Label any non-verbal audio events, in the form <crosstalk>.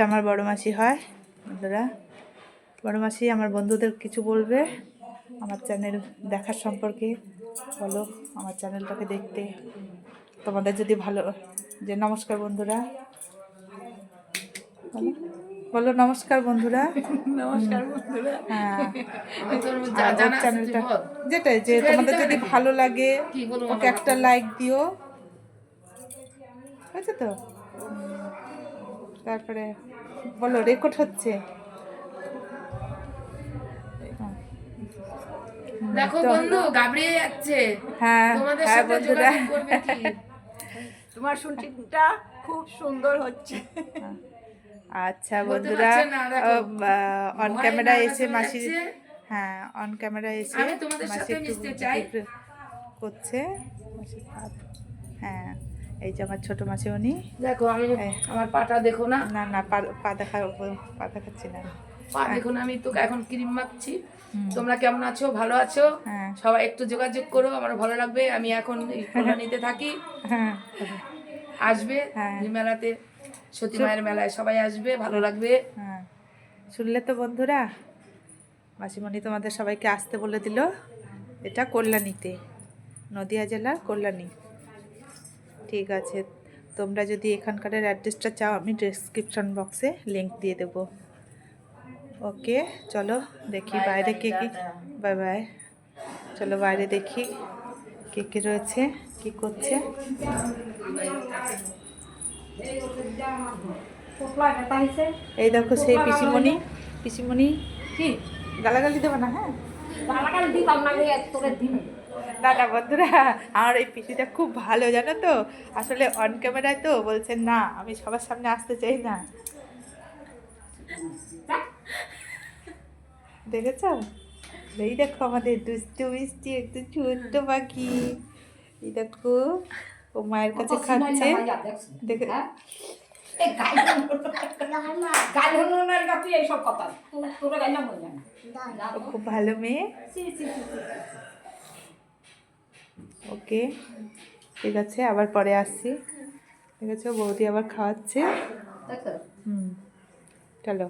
এটা আমার বড় মাসি হয় বন্ধুরা। বড় মাসি আমার বন্ধুদের কিছু বলবে আমার চ্যানেল দেখার সম্পর্কে। বলো আমার চ্যানেলটাকে দেখতে। তোমাদের যদি ভালো যে নমস্কার বন্ধুরা। বলো। নমস্কার বন্ধুরা। নমস্কার বন্ধুরা। হ্যাঁ। চ্যানেলটা যেটাই যে তোমাদের যদি ভালো লাগে ওকে একটা লাইক দিও। হয়েছে তো? তারপরে বলো রেকর্ড হচ্ছে। দেখো বন্ধু গাবড়িয়ে যাচ্ছে। হ্যাঁ তোমাদের হ্যাঁ সাথে বন্ধুরা। <laughs> তোমার শুটিংটা খুব সুন্দর হচ্ছে। <laughs> আচ্ছা বন্ধুরা। অন ক্যামেরা এসে যাচ্ছে। হ্যাঁ অন ক্যামেরা এসে আমি তোমাদের মাসি একটু চাই। করছে। হ্যাঁ। এই যে আমার ছোট মাসি উনি দেখো আমি আমার পাটা দেখো না? না না পা- পা দেখা পা দেখাচ্ছি না। পা দেখো না আমি তো এখন ক্রিম মাখছি। তোমরা কেমন আছো? ভালো আছো? হ্যাঁ। সবাই একটু যোগাযোগ করো আমার ভালো লাগবে। আমি এখন কল্যাণীতে থাকি। হ্যাঁ। আসবে হ্যাঁ। মেলাতে। সতী মায়ের মেলায় সবাই আসবে ভালো লাগবে। হ্যাঁ। শুনলে তো বন্ধুরা মাসিমণি তোমাদের সবাইকে আসতে বলে দিল এটা কল্যাণীতে নদিয়া জেলার কল্যাণী। ঠিক আছে। তোমরা যদি এখানকার অ্যাড্রেসটা চাও আমি ডেসক্রিপশন বক্সে লিংক দিয়ে দেব। ওকে চলো দেখি বাইরে কে কি। বাই বাই চলো বাইরে দেখি কে কে রয়েছে কি করছে। এই দেখো সেই পিসিমণি পিসিমণি কি? গালাগালি দেবো না হ্যাঁ? না না বন্ধুরা আমার এই পিসিটা খুব ভালো জানো তো? আসলে অন ক্যামেরায় তো বলছেন না আমি সবার সামনে আসতে চাই না। দেখেছ? এই দেখো আমাদের দুষ্টু মিষ্টি একটু ছোট্ট পাখি। এই দেখো ও মায়ের কাছে খাচ্ছে। দেখে। খুব ভালো মেয়ে। ওকে ঠিক আছে আবার পরে আসছি। ঠিক আছে বৌদি আবার খাওয়াচ্ছে। হুম চলো।